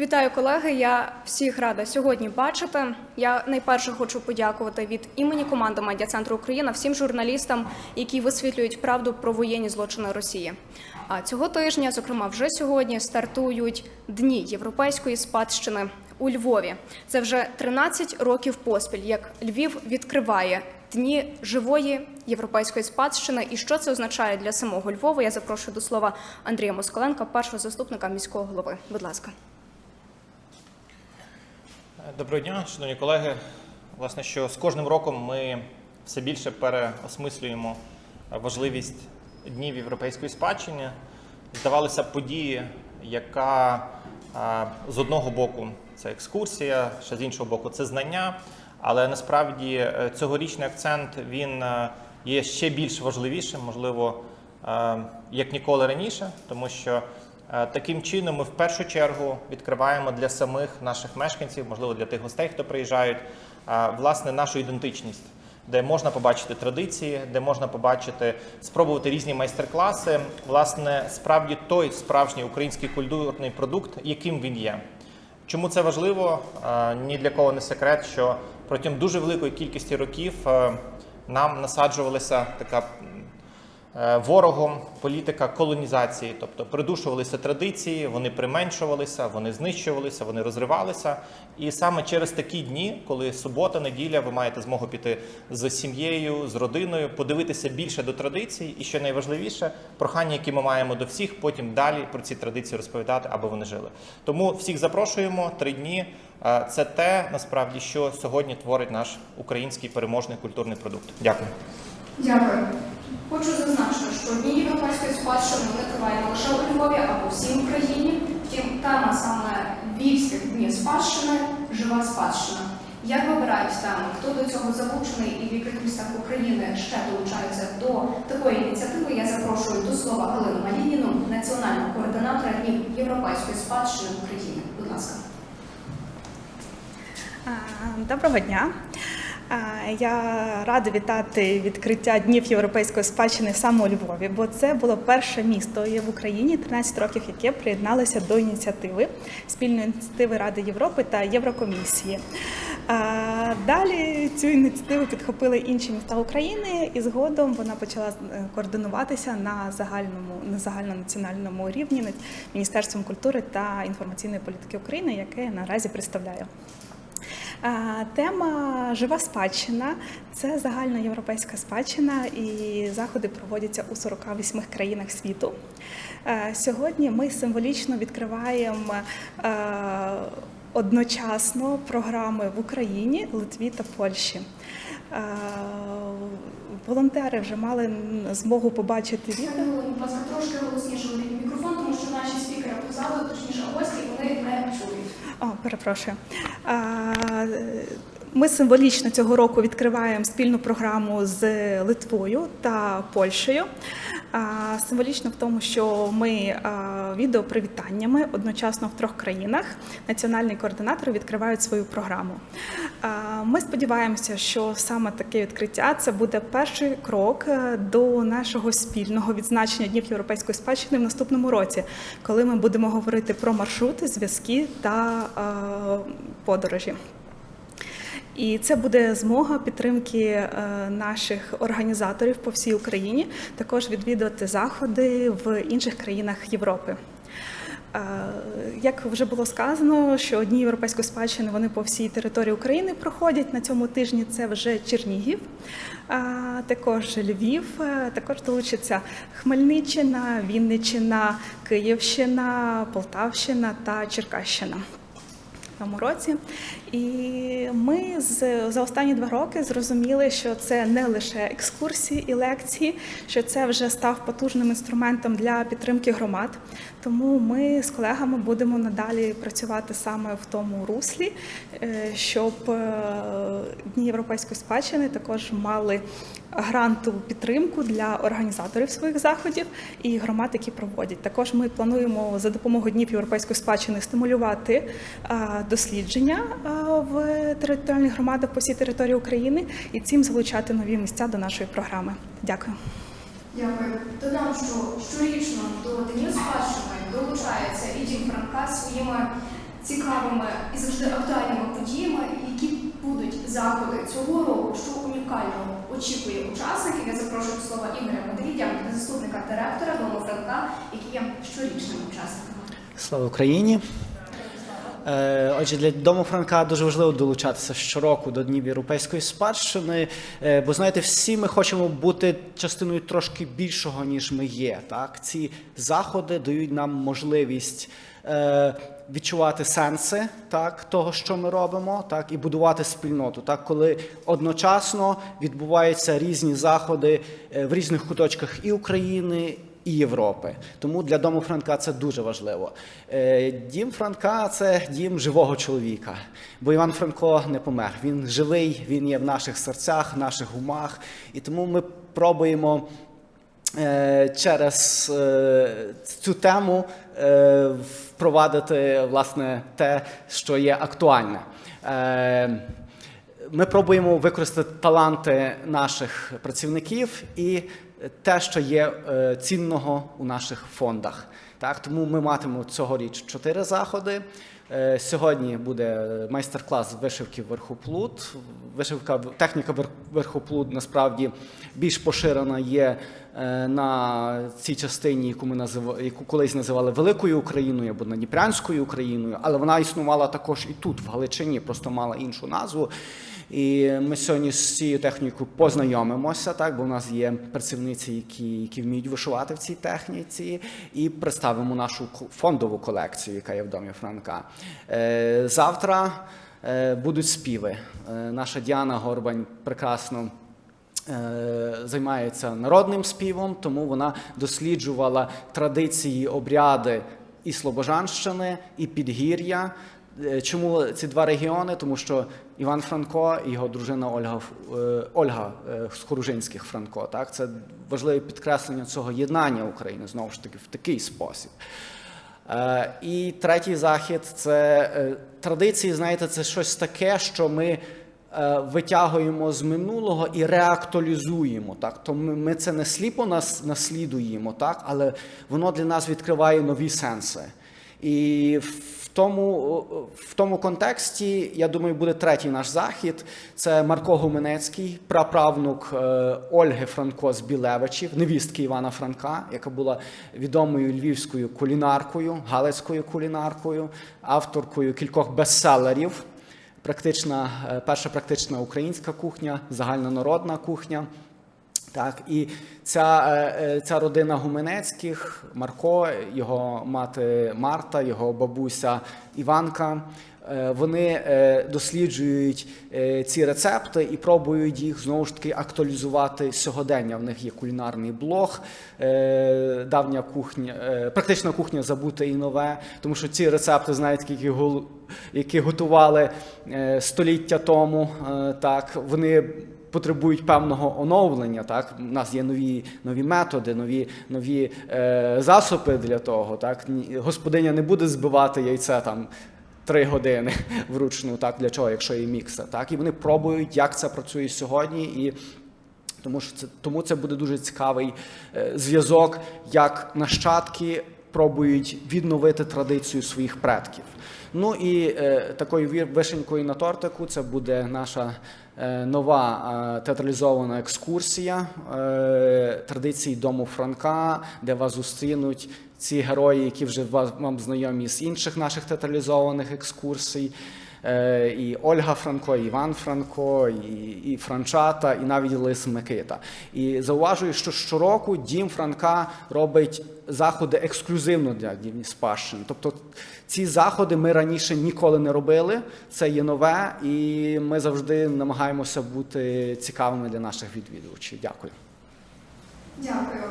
Вітаю колеги. Я всіх рада сьогодні бачити. Я найперше хочу подякувати від імені команди медіа центру Україна всім журналістам, які висвітлюють правду про воєнні злочини Росії. А цього тижня, зокрема, вже сьогодні стартують дні європейської спадщини у Львові. Це вже 13 років поспіль, як Львів відкриває дні живої європейської спадщини. І що це означає для самого Львова? Я запрошую до слова Андрія Москаленка, першого заступника міського голови. Будь ласка. Доброго дня, шановні колеги. Власне, що з кожним роком ми все більше переосмислюємо важливість днів європейської спадщини. Здавалося події, яка з одного боку це екскурсія, ще з іншого боку це знання. Але насправді е, цьогорічний акцент він е, є ще більш важливішим, можливо, е, як ніколи раніше, тому що Таким чином, ми в першу чергу відкриваємо для самих наших мешканців, можливо, для тих гостей, хто приїжджають, е, власне, нашу ідентичність, де можна побачити традиції, де можна побачити, спробувати різні майстер-класи, власне, справді той справжній український культурний продукт, яким він є. Чому це важливо? Е, Ні для кого не секрет, що протягом дуже великої кількості років е, нам насаджувалася така е, ворогом політика колонізації, тобто придушувалися традиції, вони применшувалися, вони знищувалися, вони розривалися. І саме через такі дні, коли субота, неділя, ви маєте змогу піти з сім'єю, з родиною, подивитися більше до традицій, і що найважливіше, прохання, які ми маємо до всіх, потім далі про ці традиції розповідати, аби вони жили. Тому всіх запрошуємо три дні. Е, Це те насправді, що сьогодні творить наш український переможний культурний продукт. Дякую. Дякую. Хочу зазначити, що дні європейської спадщини вони тривають не лише у Львові, а по всій Україні. Втім, тема саме львівських днів спадщини жива спадщина. Як вибирають теми? Хто до цього залучений і в яких містах України ще долучаються до такої ініціативи? Я запрошую до слова Галину Малініну, національного координатора днів європейської спадщини в Україні. Будь ласка. Доброго дня. Я рада вітати відкриття Днів європейської спадщини саме у Львові, бо це було перше місто в Україні 13 років, яке приєдналося до ініціативи спільної ініціативи Ради Європи та Єврокомісії. Далі цю ініціативу підхопили інші міста України, і згодом вона почала е, координуватися на загальному на загальнонаціональному рівні Міністерством культури та інформаційної політики України, яке наразі представляю. Тема жива спадщина це загальноєвропейська спадщина, і заходи проводяться у 48 країнах світу. Е, Сьогодні ми символічно відкриваємо е, одночасно програми в Україні, Литві та Польщі. Е, Волонтери вже мали змогу побачити трошки голосніше говоріть в мікрофон, тому що наші спікери позаду, точніше гості, вони не чують. О, перепрошую. Ми символічно цього року відкриваємо спільну програму з Литвою та Польщею. Символічно в тому, що ми а, відеопривітаннями одночасно в трьох країнах національні координатори відкривають свою програму. Ми сподіваємося, що саме таке відкриття це буде перший крок е, до нашого спільного відзначення Днів європейської спадщини в наступному році, коли ми будемо говорити про маршрути, зв'язки та е, подорожі. І це буде змога підтримки е, наших організаторів по всій Україні, також відвідувати заходи в інших країнах Європи. Е, Як вже було сказано, що дні європейської спадщини вони по всій території України проходять на цьому тижні. Це вже Чернігів, е, також Львів, також долучиться Хмельниччина, Вінниччина, Київщина, Полтавщина та Черкащина році. І ми з, за останні два роки зрозуміли, що це не лише екскурсії і лекції, що це вже став потужним інструментом для підтримки громад. Тому ми з колегами будемо надалі працювати саме в тому руслі, е, щоб е, Дні європейської спадщини також мали грантову підтримку для організаторів своїх заходів і громад, які проводять. Також ми плануємо за допомогою днів європейської спадщини стимулювати дослідження в територіальних громадах по всій території України і цим залучати нові місця до нашої програми. Дякую. Дякую. Додам, що щорічно до Днів спадщини долучається і Дім Франка своїми цікавими і завжди актуальними подіями, які будуть заходи цього року, що унікального очікує учасників. Я запрошую до слова Ігоря Медведя, заступника директора Дому Франка, які є щорічними учасниками. Слава Україні! Е, Отже, для дому Франка дуже важливо долучатися щороку до Днів Європейської спадщини, е, бо знаєте, всі ми хочемо бути частиною трошки більшого, ніж ми є. Так? Ці заходи дають нам можливість е, відчувати сенси так, того, що ми робимо, так, і будувати спільноту. Так, коли одночасно відбуваються різні заходи в різних куточках і України, і Європи. Тому для дому Франка це дуже важливо. Е, Дім Франка це дім живого чоловіка. Бо Іван Франко не помер. Він живий, він є в наших серцях, в наших умах. І тому ми пробуємо е, через е, цю тему впровадити власне те, що є актуальне. Ми пробуємо використати таланти наших працівників і те, що є е, цінного у наших фондах. Так, тому ми матимемо цьогоріч чотири заходи. Е, Сьогодні буде майстер-клас вишивки верхоплуд. Вишивка техніка вер- верхоплуд насправді більш поширена є на цій частині, яку ми назив... яку колись називали Великою Україною або Надніпрянською Україною, але вона існувала також і тут, в Галичині, просто мала іншу назву. І ми сьогодні з цією технікою познайомимося, так, бо в нас є працівниці, які, які вміють вишивати в цій техніці, і представимо нашу фондову колекцію, яка є в домі Франка. Е, завтра е, будуть співи. Е, наша Діана Горбань прекрасно е, займається народним співом, тому вона досліджувала традиції, обряди і Слобожанщини, і Підгір'я. Е, Чому ці два регіони? Тому що Іван Франко і його дружина Ольга, е, Ольга е, з Хоружинських Франко. Так? Це важливе підкреслення цього єднання України знову ж таки в такий спосіб. Е, І третій захід це е, традиції, знаєте, це щось таке, що ми е, витягуємо з минулого і реактуалізуємо. Так? То ми, ми це не сліпо нас наслідуємо, так? але воно для нас відкриває нові сенси. І в тому, в тому контексті, я думаю, буде третій наш захід. Це Марко Гуменецький, праправнук е, Ольги Франко з Білевичів, невістки Івана Франка, яка була відомою львівською кулінаркою, галицькою кулінаркою, авторкою кількох бестселерів. Практична, е, перша практична українська кухня, загальнонародна кухня. Так, і ця, е, е, ця родина Гуменецьких, Марко, його мати Марта, його бабуся Іванка, вони е, досліджують е, ці рецепти і пробують їх знову ж таки актуалізувати сьогодення. В них є кулінарний блог, е, давня кухня, е, практична кухня забуте і нове, тому що ці рецепти, знаєте, які, які готували е, століття тому, е, так, вони потребують певного оновлення. Так, у нас є нові, нові методи, нові, нові е, засоби для того. Так, господиня не буде збивати яйце там. Три години вручну, так для чого, якщо є міксер, так і вони пробують, як це працює сьогодні, і тому що це тому це буде дуже цікавий е, зв'язок, як нащадки пробують відновити традицію своїх предків. Ну і е, такою вишенькою на тортику це буде наша е, нова е, театралізована екскурсія е, традиції дому Франка, де вас зустрінуть ці герої, які вже вам знайомі з інших наших театралізованих екскурсій. Е, І Ольга Франко, і Іван Франко, і, і Франчата, і навіть Лис Микита. І зауважую, що щороку дім Франка робить заходи ексклюзивно для дівні спадщини. Тобто ці заходи ми раніше ніколи не робили. Це є нове, і ми завжди намагаємося бути цікавими для наших відвідувачів. Дякую. Дякую.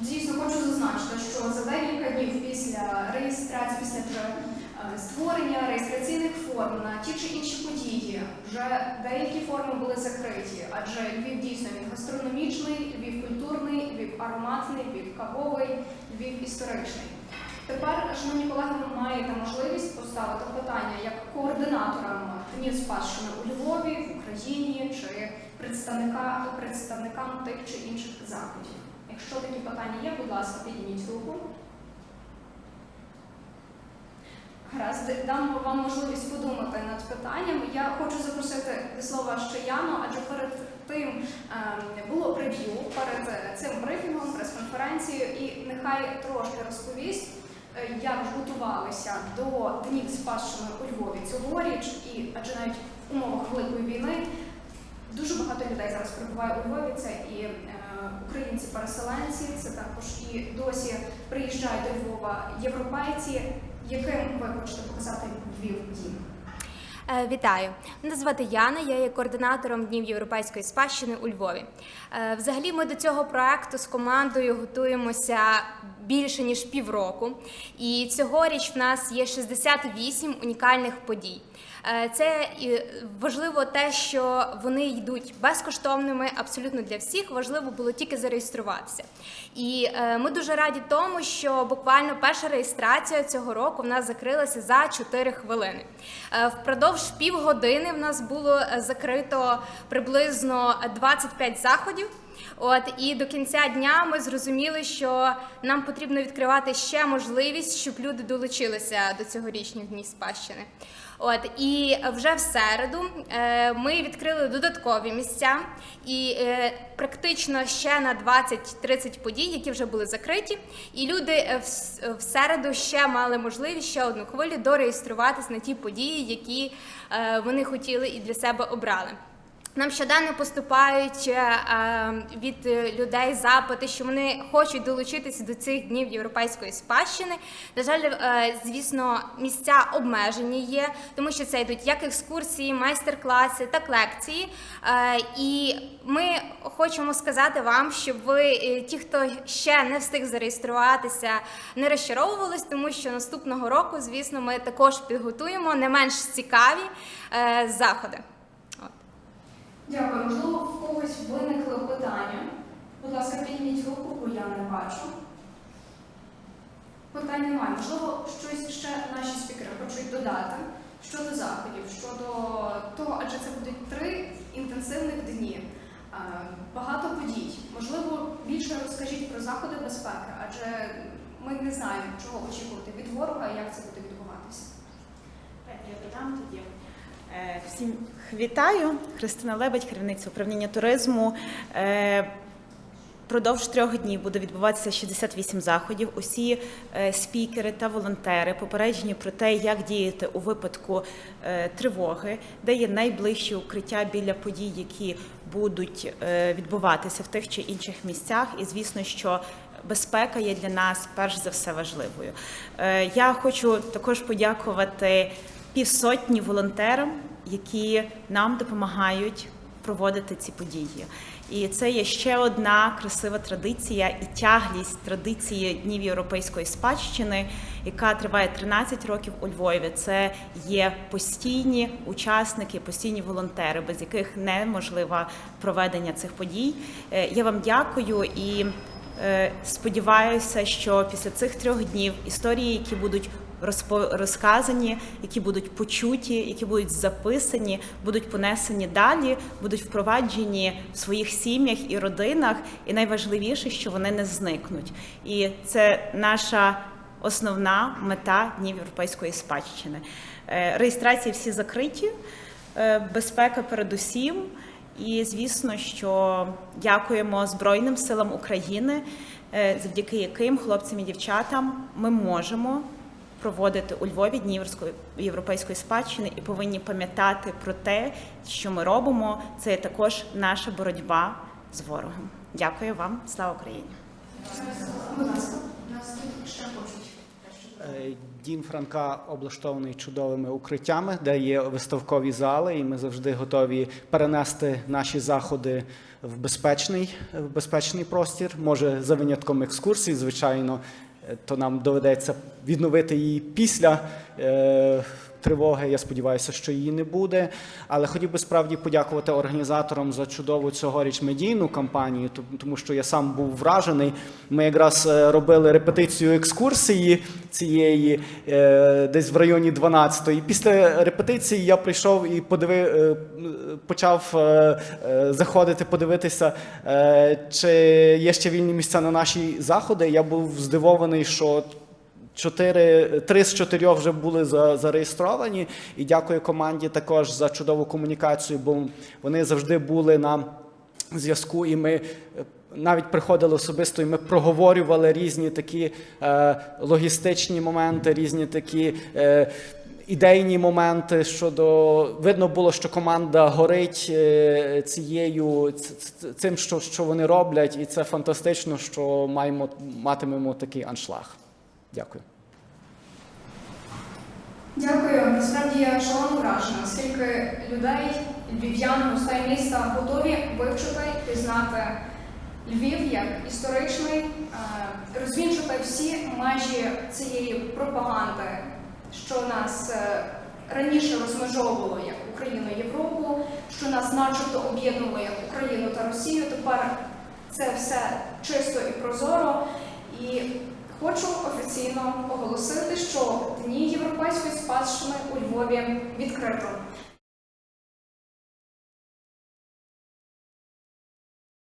Дійсно, хочу зазначити, що за декілька днів після реєстрації, після е, створення реєстраційних форм на ті чи інші події вже деякі форми були закриті, адже Львів дійсно він гастрономічний, Львів культурний, Львів ароматний, Львів кавовий, Львів історичний. Тепер, шановні колеги, ви маєте можливість поставити питання як координаторам днів спадщини у Львові, в Україні чи представника, представникам тих чи інших заходів. Якщо такі питання є, будь ласка, підніміть руку. Гаразд, дам вам можливість подумати над питанням. Я хочу запросити до слова ще Яну, адже перед тим ем, було прев'ю перед е, цим брифінгом, прес-конференцією, і нехай трошки розповість, е, як готувалися до днів спадщини у Львові цьогоріч, і адже навіть в умовах великої війни дуже багато людей зараз перебуває у Львові. Це і е, українці-переселенці, це також і досі приїжджають до Львова європейці. Яким ви хочете показати Львів дім? Е, Вітаю! Мене звати Яна, я є координатором Днів європейської спадщини у Львові. Е, Взагалі, ми до цього проекту з командою готуємося більше ніж півроку. І цьогоріч в нас є 68 унікальних подій. Е, Це важливо те, що вони йдуть безкоштовними абсолютно для всіх. Важливо було тільки зареєструватися. І е, ми дуже раді тому, що буквально перша реєстрація цього року в нас закрилася за 4 хвилини. Е, Впродовж півгодини в нас було закрито приблизно 25 заходів. От і до кінця дня ми зрозуміли, що нам потрібно відкривати ще можливість, щоб люди долучилися до цьогорічних днів спадщини. От і вже в середу е, ми відкрили додаткові місця, і е, практично ще на 20-30 подій, які вже були закриті. І люди е, в, середу ще мали можливість ще одну хвилю дореєструватись на ті події, які вони хотіли і для себе обрали. Нам щоденно поступають е, е, від е, людей запити, що вони хочуть долучитися до цих днів європейської спадщини. На жаль, звісно, місця обмежені є, тому що це йдуть як екскурсії, майстер-класи, так лекції. І ми хочемо сказати вам, щоб ви, ті, хто ще не встиг зареєструватися, не розчаровувались, тому що наступного року, звісно, ми також підготуємо не менш цікаві заходи. Дякую. Можливо, в когось виникли питання. Будь ласка, підніміть руку, бо я не бачу. Питань немає. Можливо, щось ще наші спікери хочуть додати щодо заходів, щодо того, адже це будуть три інтенсивних дні. Е, Багато подій. Можливо, більше розкажіть про заходи безпеки, адже ми не знаємо, чого очікувати від ворога і як це буде відбуватися. Я додам тоді. Е, Всім вітаю. Христина Лебедь, керівниця управління туризму. Е, Продовж трьох днів буде відбуватися 68 заходів. Усі е, спікери та волонтери попереджені про те, як діяти у випадку тривоги, де є найближчі укриття біля подій, які будуть відбуватися в тих чи інших місцях. І звісно, що безпека є для нас перш за все важливою. Я хочу також подякувати півсотні волонтерам, які нам допомагають проводити ці події. І це є ще одна красива традиція і тяглість традиції Днів європейської спадщини, яка триває 13 років у Львові. Це є постійні учасники, постійні волонтери, без яких неможливо проведення цих подій. Е, Я вам дякую і е, сподіваюся, що після цих трьох днів історії, які будуть розказані, які будуть почуті, які будуть записані, будуть понесені далі, будуть впроваджені в своїх сім'ях і родинах. І найважливіше, що вони не зникнуть. І це наша основна мета Днів європейської спадщини. Е, Реєстрації всі закриті, е, безпека передусім. І звісно, що дякуємо Збройним силам України, е, завдяки яким хлопцям і дівчатам ми можемо проводити у Львові Дні європейської- спадщини і повинні пам'ятати про те, що ми робимо. Це також наша боротьба з ворогом. Дякую вам, слава Україні! Е, Дім Франка облаштований чудовими укриттями, де є виставкові зали, і ми завжди готові перенести наші заходи в безпечний, в безпечний простір. Може, за винятком екскурсій, звичайно, то нам доведеться відновити її після е, тривоги. Я сподіваюся, що її не буде. Але хотів би справді подякувати організаторам за чудову цьогоріч медійну кампанію, тому що я сам був вражений. Ми якраз е, робили репетицію екскурсії цієї е, десь в районі 12-ї. Після репетиції я прийшов і подивив, е, почав заходити, подивитися, чи є ще вільні місця на наші заходи. Я був здивований, що Чотири, три з чотирьох вже були за, зареєстровані. І дякую команді також за чудову комунікацію, бо вони завжди були на зв'язку, і ми е, навіть приходили особисто, і ми проговорювали різні такі е, логістичні моменти, різні такі. Е, Ідейні моменти щодо видно було, що команда горить е, цією цим, що, що вони роблять, і це фантастично, що маємо матимемо такий аншлаг. Дякую. Дякую. Насправді я шалено вражена, скільки людей, львів'ян, гостей міста готові вивчити, пізнати Львів як історичний, е, розвінчити всі межі цієї пропаганди, що нас е, раніше розмежовувало як Україну Європу, що нас начебто об'єднувало як Україну та Росію. Тепер це все чисто і прозоро. І хочу офіційно оголосити, що дні європейської спадщини у Львові відкрито.